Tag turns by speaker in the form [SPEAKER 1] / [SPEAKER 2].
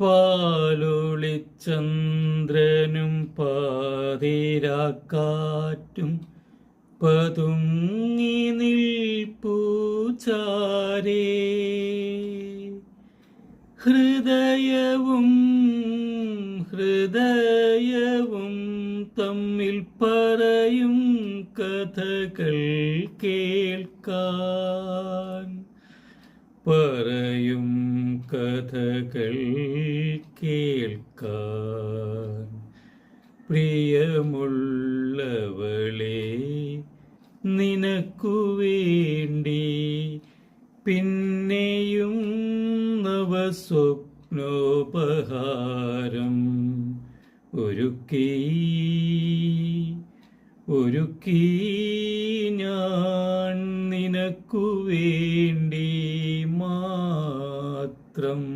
[SPEAKER 1] പാലൊളിച്ചന്ദ്രനും പാതിരാക്കാറ്റും പതുങ്ങി നിൽപ്പൂച്ചാരേ ഹൃദയവും ഹൃദയവും തമ്മിൽ പറയും കഥകൾ കേൾക്കാൻ. പറയും കഥകൾ കേൾക്കാൻ പ്രിയമുള്ളവളെ നിനക്കു വേണ്ടി പിന്നെയും നവസ്വപ്നോപഹാരം ഒരുക്കി ഒരുക്കി ഞാൻ നിനക്കു വേണ്ടി क्षेत्रं